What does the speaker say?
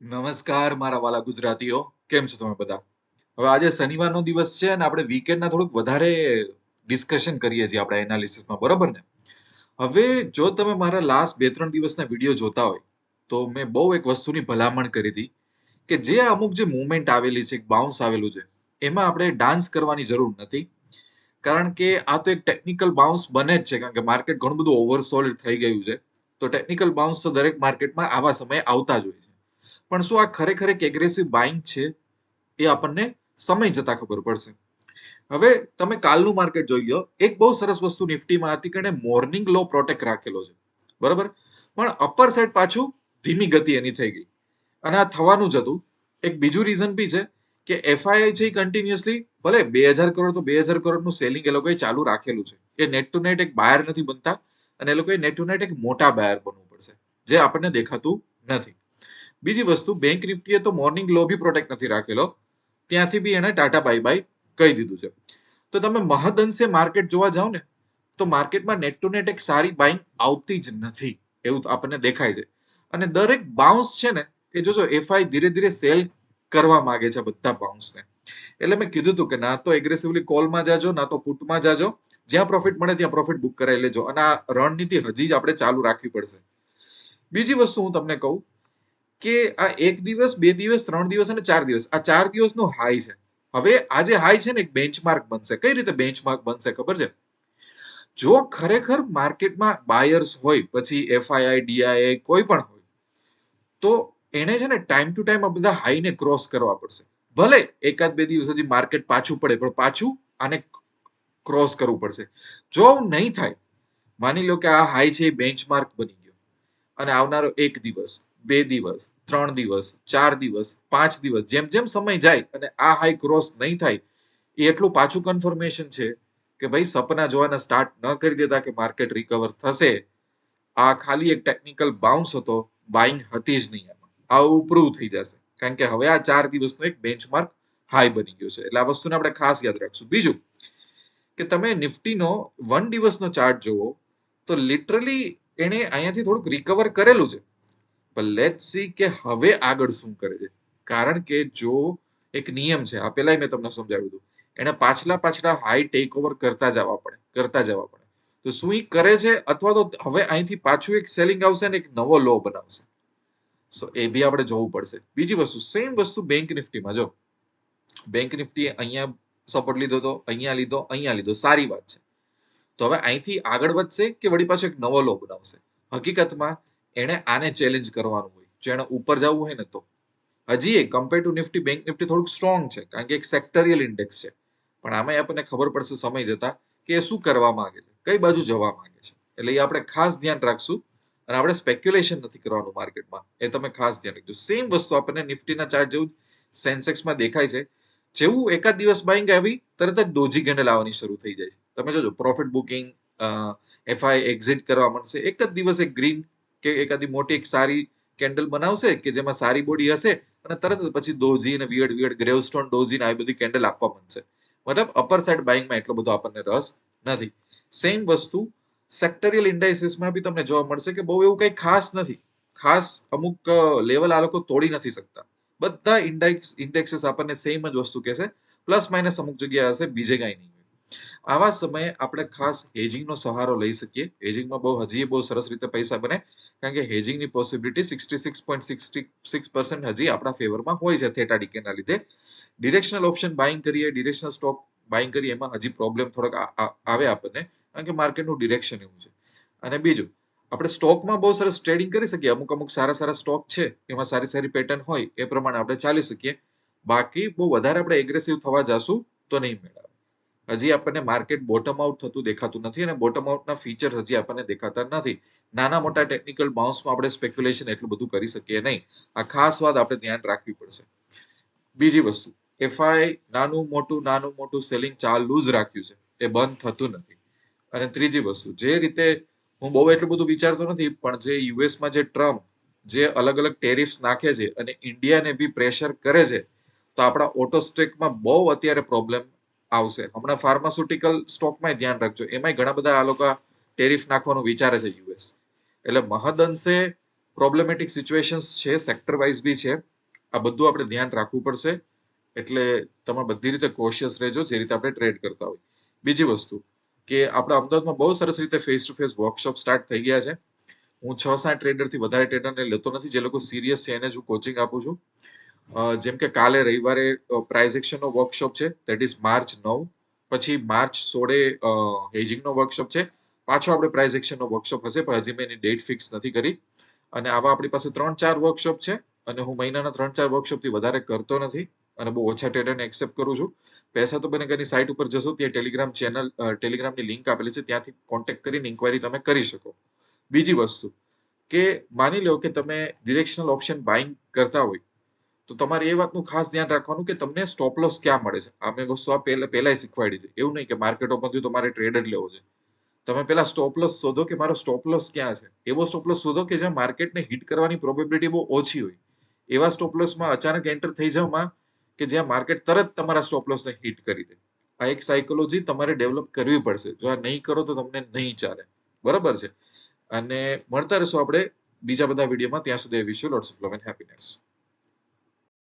નમસ્કાર, મારા વાલા ગુજરાતીઓ. કેમ છો તમે બધા? હવે આજે શનિવારનો દિવસ છે અને આપણે વીકેન્ડના થોડુંક વધારે ડિસ્કશન કરીએ છીએ આપણા એનાલિસિસમાં બરાબર ને? હવે જો તમે મારા લાસ્ટ બે ત્રણ દિવસના વીડિયો જોતા હોય, તો મેં બહુ એક વસ્તુની ભલામણ કરી હતી કે જે અમુક જે મુવમેન્ટ આવેલી છે બાઉન્સ આવેલું છે, એમાં આપણે ડાન્સ કરવાની જરૂર નથી. કારણ કે આ તો એક ટેકનિકલ બાઉન્સ બને જ છે, કારણ કે માર્કેટ ઘણું બધું ઓવરસોલ્ડ થઈ ગયું છે. તો ટેકનિકલ બાઉન્સ તો દરેક માર્કેટમાં આવા સમયે આવતા જ હોય છે. પણ શું આ ખરેખર એક એગ્રેસિવ બાઇંગ છે એ આપણને સમય જતા ખબર પડશે. હવે તમે કાલનું માર્કેટ જોઈ લો, એક બહુ સરસ વસ્તુ નિફ્ટીમાં હતી કે એણે મોર્નિંગ લો પ્રોટેક્ટ રાખેલો છે. બરાબર? પણ અપર સાઈડ પાછું ધીમી ગતિ એની થઈ ગઈ. અને આ થવાનું જ હતું. એક બીજું રીઝન બી છે કે એફઆઈઆઈ છે કન્ટિન્યુઅસલી ભલે બે હજાર કરોડ તો બે હજાર કરોડનું સેલિંગ એ લોકોએ ચાલુ રાખેલું છે. એ નેટ ટુ નેટ એક બાયર નથી બનતા અને એ લોકોએ નેટ ટુ નેટ એક મોટા બાયર બનવું પડશે, જે આપણને દેખાતું નથી. બીજી વસ્તુ બેંક નિફ્ટીએ તો મોર્નિંગ લો બી પ્રોટેક્ટ નથી રાખેલો. ત્યાંથી બી એને ટાટા બાય બાય કહી દીધું છે. તો તમે મહદઅંશે માર્કેટ જોવા જાઓ ને, તો માર્કેટમાં નેટ ટુ નેટ એક સારી બાઇંગ આવતી જ નથી, એવું આપણને દેખાય છે. અને દરેક બાઉન્સ છે ને, એ જોજો એફઆઈ ધીરે ધીરે સેલ કરવા માંગે છે બધા બાઉન્સને એટલે મેં કીધું હતું કે ના તો એગ્રેસિવલી કોલમાં જાજો, ના તો પુટમાં જાજો. જ્યાં પ્રોફિટ મળે ત્યાં પ્રોફિટ બુક કરાવી લેજો. અને આ રણનીતિ હજી જ આપણે ચાલુ રાખવી પડશે. બીજી વસ્તુ હું તમને કહું કે આ એક દિવસ, બે દિવસ, ત્રણ દિવસ અને ચાર દિવસ. આ ચાર દિવસનો હાઈ છે. હવે આ હાઈ છે ને એક બેન્ચમાર્ક બનશે. કઈ રીતે બેન્ચમાર્ક બનશે ખબર છે? જો ખરેખર માર્કેટમાં બાયર્સ હોય, પછી એફઆઈઆઈ ડીઆઈઆઈ કોઈ પણ હોય, તો એને છે ને ટાઈમ ટુ ટાઈમ આ બધા હાઈને ક્રોસ કરવા પડશે. ભલે એકાદ બે દિવસ હજી માર્કેટ પાછું પડે, પણ પાછું આને ક્રોસ કરવું પડશે. જો નહીં થાય, માની લો કે આ હાઈ છે બેન્ચમાર્ક બની ગયો, અને આવનારો એક દિવસ બે દિવસ, ત્રણ દિવસ, ચાર દિવસ, પાંચ દિવસ, જેમ જેમ સમય જાય અને આ હાઈ ક્રોસ નહીં થાય, એ એટલું પાછું કન્ફર્મેશન છે કે ભાઈ સપના જોવાના સ્ટાર્ટ ન કરી દેતા કે માર્કેટ રિકવર થશે. આ ખાલી એક ટેકનિકલ બાઉન્સ હતો બાઇંગ હતી જ નહીં એમાં. આ પ્રૂવ થઈ જશે. કારણ કે હવે આ ચાર દિવસનો એક બેન્ચમાર્ક હાઈ બની ગયો છે. એટલે આ વસ્તુને આપણે ખાસ યાદ રાખશું. બીજું, કે તમે નિફ્ટીનો વન દિવસનો ચાર્ટ જુઓ, તો લિટરલી એણે અહીંયાથી થોડુંક રિકવર કરેલું છે. પણ લેટ સી કે હવે આગળ શું કરે છે. કારણ કે જો એક નિયમ છે, આ પહેલા મેં તમને સમજાવ્યું હતું. એને પાછલા પાછલા હાઈ ટેક ઓવર કરતા જવા પડે, કરતા જવા પડે. તો શું એ કરે છે? અથવા તો હવે અહીંથી પાછું એક સેલિંગ આવશે ને એક નવો લો બનાવશે. સો એ બી આપણે જોવું પડશે. બીજી વસ્તુ સેમ વસ્તુ બેંક નિફ્ટીમાં, જો. બેંક નિફ્ટી અહીંયા સપોર્ટ લીધો તો, અહીંયા લીધો અહીંયા લીધો, સારી વાત છે. તો હવે અહીંથી આગળ વધશે કે વળી પાછો એક નવો લો બનાવશે? હકીકતમાં એણે આને ચેલેન્જ કરવાનું હોય. જો એને ઉપર જવું હોય ને તો. હજી એ compare to Nifty bank Nifty થોડુંક સ્ટ્રોંગ છે, કારણ કે એક સેક્ટરિયલ ઇન્ડેક્સ છે. પણ આમાં આપણને ખબર પડશે સમય જતા કે એ શું કરવા માંગે છે, કઈ બાજુ જવા માંગે છે. એટલે એ આપણે ખાસ ધ્યાન રાખશું અને આપણે સ્પેક્યુલેશન નથી કરવાનું માર્કેટમાં એ તમે ખાસ ધ્યાન રાખજો. સેમ વસ્તુ આપણને નિફ્ટીના ચાર્ટ જેવું સેન્સેક્સમાં દેખાય છે. જેવું એકાદ દિવસ બાઇંગ આવી, તરત જ દોજી કેન્ડલ આવવાની શરૂ થઈ જાય છે. તમે જોજો પ્રોફિટ બુકિંગ એફઆઈ એક્ઝિટ કરવા મળશે. એક જ દિવસ એક ગ્રીન કે એકાદી મોટી એક સારી કેન્ડલ બનાવશે કે જેમાં સારી બોડી હશે અને તરત જ પછી દોજી અને વિયર્ડ વિયર્ડ ગ્રેવસ્ટોન ડોજી આવી બધી કેન્ડલ આપવા બનશે. મતલબ અપર સાઇડ બાઇંગમાં એટલો બધો આપણને રસ નથી. સેમ વસ્તુ સેક્ટરિયલ ઇન્ડાઇસિસમાં બી તમને જોવા મળશે કે બહુ એવું કંઈ ખાસ નથી. ખાસ અમુક લેવલ આ લોકો તોડી નથી શકતા. બધા ઇન્ડેક્સ ઇન્ડેક્સીસ આપણને સેમ જ વસ્તુ કહેશે. પ્લસ માઇનસ અમુક જગ્યા હશે બીજે કાંઈ નહીં. આવા સમયે આપણે ખાસ હેજિંગનો સહારો લઈ શકીએ. હેજિંગમાં બહુ હજી બહુ સરસ રીતે પૈસા બને. કારણ કે હેજિંગની possibility sixty six point sixty six percent હજી આપણા ફેવરમાં હોય છે થેટા ડીકેના લીધે. ડિરેક્શનલ ઓપ્શન બાઇંગ કરીએ ડિરેક્શનલ સ્ટોક બાઇંગ કરીએ, એમાં હજી પ્રોબ્લેમ થોડોક આવે આપણને. કારણ કે માર્કેટનું ડિરેક્શન એવું છે. અને બીજું, આપણે સ્ટોકમાં બહુ સરસ ટ્રેડિંગ કરી શકીએ. અમુક અમુક સારા સારા સ્ટોક છે, એમાં સારી સારી પેટર્ન હોય, એ પ્રમાણે આપણે ચાલી શકીએ. બાકી બહુ વધારે આપણે એગ્રેસિવ થવા જશું તો નહીં મેળવે હજી આપણને માર્કેટ બોટમ આઉટ થતું દેખાતું નથી અને બોટમ આઉટના ફીચર હજી આપણને દેખાતા નથી. નાના મોટા ટેકનિકલ બાઉન્સમાં આપણે સ્પેક્યુલેશન એટલું બધું કરી શકીએ નહીં. આ ખાસ વાત આપણે ધ્યાન રાખવી પડશે. બીજી વસ્તુ એફઆઈ નાનું મોટું નાનું મોટું સેલિંગ ચાલુ જ રાખ્યું છે. એ બંધ થતું નથી. અને ત્રીજી વસ્તુ, જે રીતે હું બહુ એટલું બધું વિચારતો નથી, પણ જે યુએસમાં જે ટ્રમ્પ જે અલગ અલગ ટેરિફ્સ નાખે છે અને ઇન્ડિયાને બી પ્રેશર કરે છે, તો આપણા ઓટો સ્ટેકમાં બહુ અત્યારે પ્રોબ્લેમ આવશે. હમણાં ફાર્માસ્યુટિકલ સ્ટોકમાં ધ્યાન રાખજો. એમાંય ઘણા બધા આ લોકો ટેરિફ નાખવાનું વિચારે છે યુએસ એટલે મહદઅંશે પ્રોબ્લેમેટિક સિચ્યુએશન્સ છે સેક્ટર વાઇઝ બી છે. આ બધું આપણે ધ્યાન રાખવું પડશે. એટલે તમે બધી રીતે કોશિયસ રહેજો જે રીતે આપણે ટ્રેડ કરતા હોય. બીજી વસ્તુ કે આપણા અમદાવાદમાં બહુ સરસ રીતે face to face workshop start થઈ ગયા છે. હું છ સાત ટ્રેડરથી વધારે ટ્રેડરને લેતો નથી. જે લોકો સિરિયસ છે એને જ હું કોચિંગ આપું છું. જેમ કે કાલે રવિવારે પ્રાઇઝ એક્શનનો વર્કશોપ છે. દેટ ઇઝ માર્ચ નવ. પછી માર્ચ સોળે હેજિંગનો વર્કશોપ છે. પાછો આપણે પ્રાઇઝ એક્શનનો વર્કશોપ હશે, પણ હજી મેં એની ડેટ ફિક્સ નથી કરી. અને આવા આપણી પાસે ત્રણ ચાર વર્કશોપ છે. અને હું મહિનાના ત્રણ ચાર વર્કશોપથી વધારે કરતો નથી અને બહુ ઓછા ટ્રેડરને એક્સેપ્ટ કરું છું. પૈસા તો બને એની સાઇટ ઉપર જશો, ત્યાં ટેલિગ્રામ ચેનલ ટેલિગ્રામની લિંક આપેલી છે. ત્યાંથી કોન્ટેક્ટ કરીને ઇન્કવાયરી તમે કરી શકો. બીજી વસ્તુ કે માની લો કે તમે ડિરેક્શનલ ઓપ્શન બાઇંગ કરતા હોય. તો તમારે એ વાતનું ખાસ ધ્યાન રાખવાનું કે તમને સ્ટોપ લોસ ક્યાં મળે છે? આ વસ્તુ આ પહેલા પહેલાંય શીખવાડી છે. એવું નહીં કે માર્કેટ ઓપનથી તમારે ટ્રેડ જ લેવો છે. તમે પહેલા સ્ટોપ લોસ શોધો કે મારો સ્ટોપ લોસ ક્યાં છે? એવો સ્ટોપ લોસ શોધો કે જ્યાં માર્કેટને હિટ કરવાની પ્રોબેબિલિટી બહુ ઓછી હોય. એવા સ્ટોપ લોસમાં અચાનક એન્ટર થઈ જાવમાં કે જ્યાં માર્કેટ તરત તમારા સ્ટોપ લોસને હિટ કરી દે. આ એક સાયકોલોજી તમારે ડેવલપ કરવી પડશે. જો આ નહીં કરો તો તમને નહીં ચાલે. બરાબર છે? અને મળતા રહેશો આપણે બીજા બધા વિડીયોમાં ત્યાં સુધી wish you lots of love and happiness